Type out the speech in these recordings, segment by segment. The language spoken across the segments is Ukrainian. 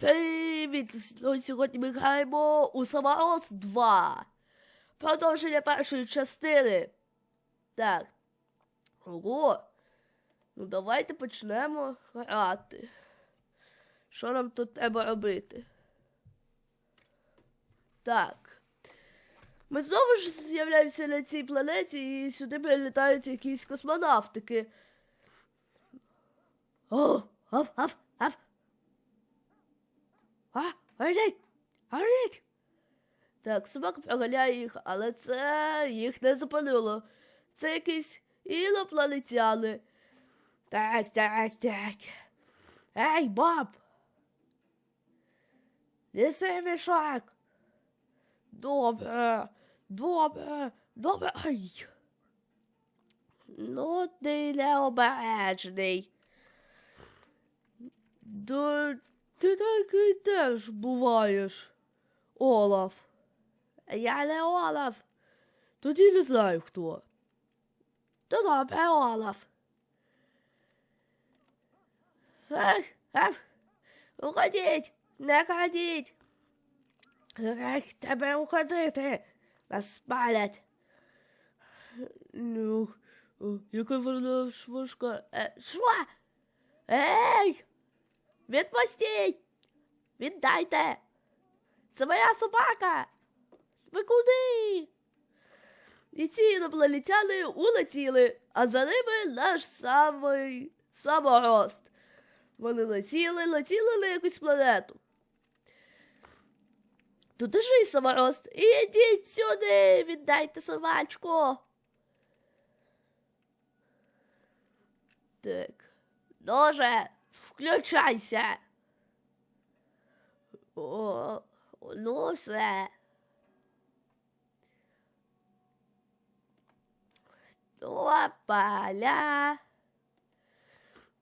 Привіт! Сьогодні ми граємо у Самороз 2. Продовження першої частини. Так. Ого. Ну давайте почнемо грати. Що нам тут треба робити? Так. Ми знову ж з'являємося на цій планеті і сюди прилітають якісь космонавтики. О, аф, аф, аф. А, горіть! Горіть! Так, собака проганяє їх, але це їх не запалило. Це якісь інопланетяни. Так, так, так. Ей, баб! Неси мішок! Добре, добре, добре. Ай. Ну, ти необережний. Да, ти такий теж буваєш, Олаф. Я не Олаф. Тоді не знаю хто. То добре, Олаф. Ех, ех, уходіть, не ходіть. Ех, тебе уходити. Нас спалять. Ну, яка вона швидка. Е, що? Ей! Відпустіть! Віддайте! Це моя собака! Ви куди? І ці інопланетяни улетіли, а за ними наш самий саморост. Вони летіли, летіли на якусь планету. Тут і саморост. Ідіть сюди, віддайте собачку. Так. Ноже, включайся. О, ну все. Опаля.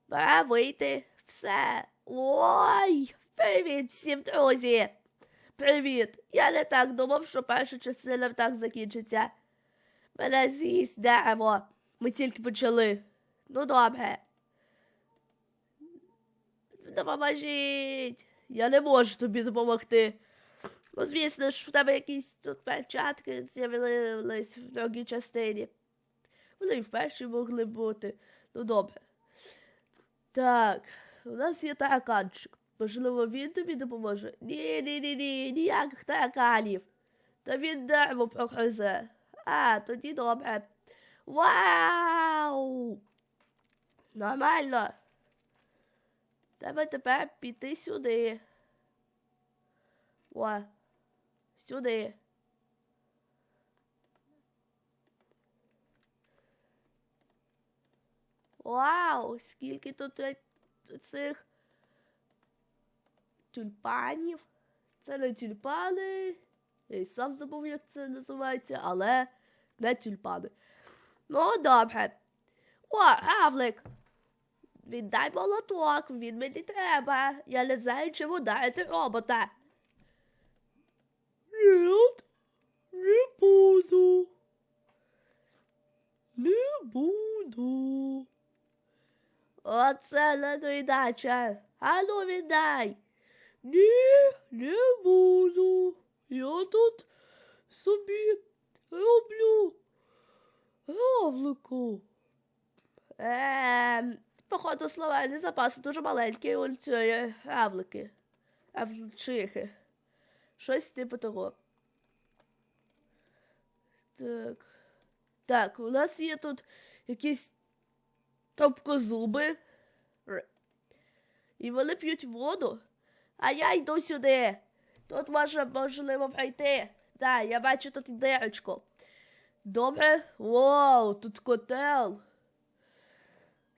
Пора вийти. Все. Ой, привіт всім, друзі. Привіт. Я не так думав, що перша частина так закінчиться. Мене з'їсть дерево. Ми тільки почали. Ну добре. Допоможіть. Я не можу тобі допомогти. Ну, звісно ж, в тебе якісь тут перчатки з'явились в другій частині. Вони і в першій могли бути. Ну добре. Так, у нас є тараканчик. Можливо, він тобі допоможе? Ні, ні, ні, ні, ніяких тараканів. Та він дерево прогризе. А, тоді добре. Вау! Нормально. Треба тепер піти сюди. О, сюди. Вау, скільки тут е- цих тюльпанів. Це не тюльпани. Я сам забув, як це називається, але не тюльпани. Ну, добре. О, Гавлик. Віддай молоток, він мені треба. Я не знаю, чим ударити робота. Ні, не буду. Не буду. Оце недоїдача. Ану віддай. Ні, не буду. Я тут собі роблю равлику. Ем, походу словарний запас дуже маленький у цієї равлики. Равличихи. Щось типу того. Так. Так, у нас є тут якісь топкозуби. І вони п'ють воду. А я йду сюди. Тут може можливо пройти. Так, я бачу тут дирочку. Добре. Вау, тут котел.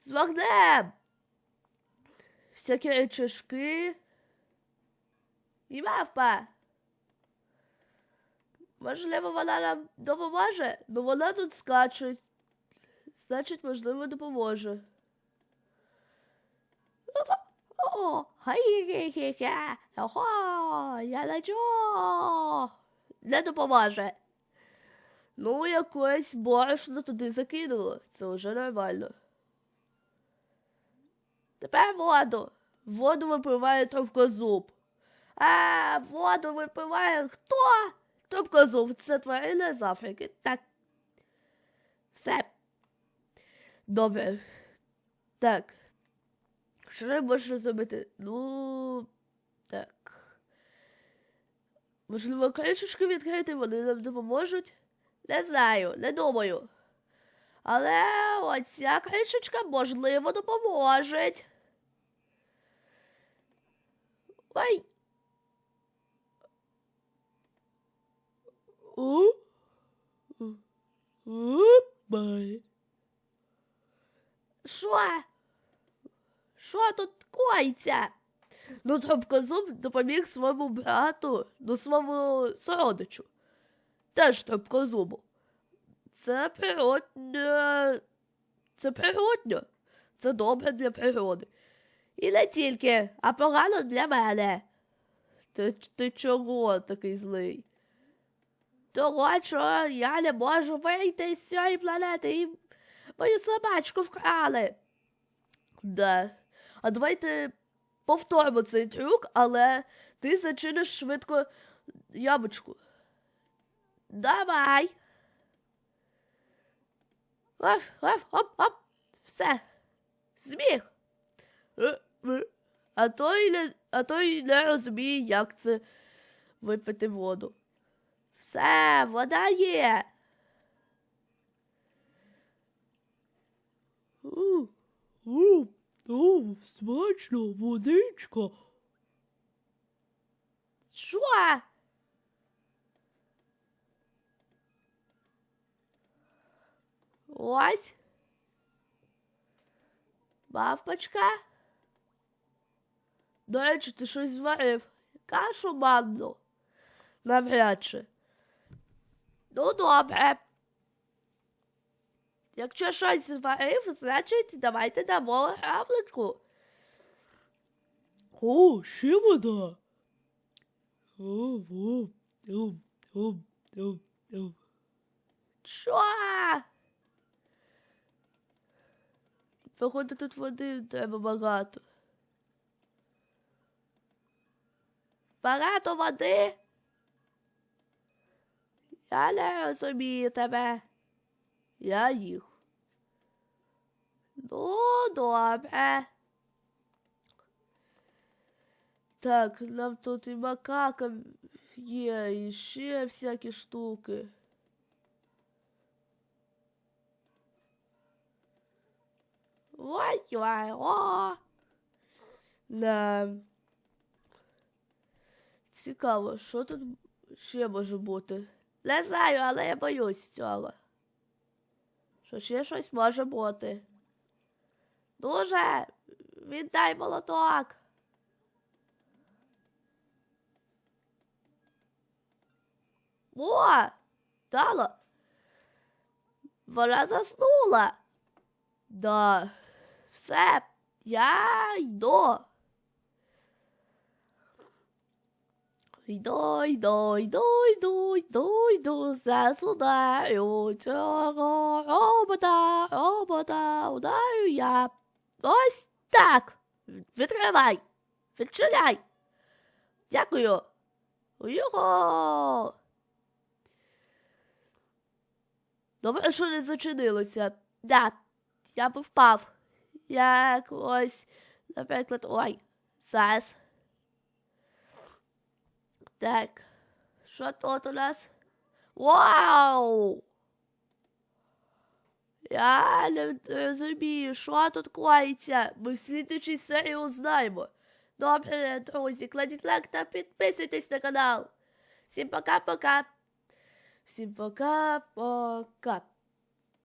З вогнем. Всякі речашки. І мавпа. Можливо, вона нам допоможе, ну вона тут скаче. Значить, можливо, допоможе. О, хай-хі-хі-хі, охо, я лечу. Не допоможе. Ну, якось борошно туди закинуло. Це вже нормально. Тепер воду. Воду випиває товкозуб. А, воду випиває хто? Трубкозуб, це тварина з Африки. Так. Все. Добре. Так. Що я можу зробити? Ну. Так. Можливо, кришечки відкрити, вони нам допоможуть? Не знаю, не думаю. Але оця кришечка, можливо, допоможе. Ой. Що? Що тут коїться? Ну, Трубкозуб допоміг своєму брату, ну, своєму сородичу. Теж Трубкозубу. Це природне. Це природньо. Це добре для природи. І не тільки, а погано для мене. Ти, ти чого такий злий? Того, що я не можу вийти з цієї планети і мою собачку вкрали. Да. А давайте повторимо цей трюк, але ти зачиниш швидко яблучку. Давай. Оп, оп, оп, оп. Все. Зміг. А той не, а той не розуміє, як це випити воду. Все, вода є. У, у, о, смачно, водичка. Що? Ось. Мавпочка. До речі, ти щось зварив. Кашу манну. Навряд чи. Ну, добре. Якщо щось зварив, значить давайте дамо гравлику. О, ще вода. О, о, о, о, о, о. Що? Походу тут води треба багато. Багато води? Я не розумію тебе. Я їх. Ну, добре. Так, нам тут і макака є, і ще всякі штуки. Ой-ой, о. Да. Цікаво, що тут ще може бути? Не знаю, але я боюсь цього. Що ще щось може бути. Дуже віддай молоток. О, дало. Вона заснула. Да, все, я йду. Йду, йду, йду, йду, йду, йду, засудаю цього робота, робота, ударю я. Ось так. Відкривай. Відчиняй. Дякую. Його. Добре, що не зачинилося. Да, я б впав. Як ось, наприклад, ой, зараз. Так, що тут у нас? Вау! Я не розумію, що тут коїться. Ми в слідчій серії узнаємо. Добре, друзі, кладіть лайк та підписуйтесь на канал. Всім пока-пока. Всім пока-пока.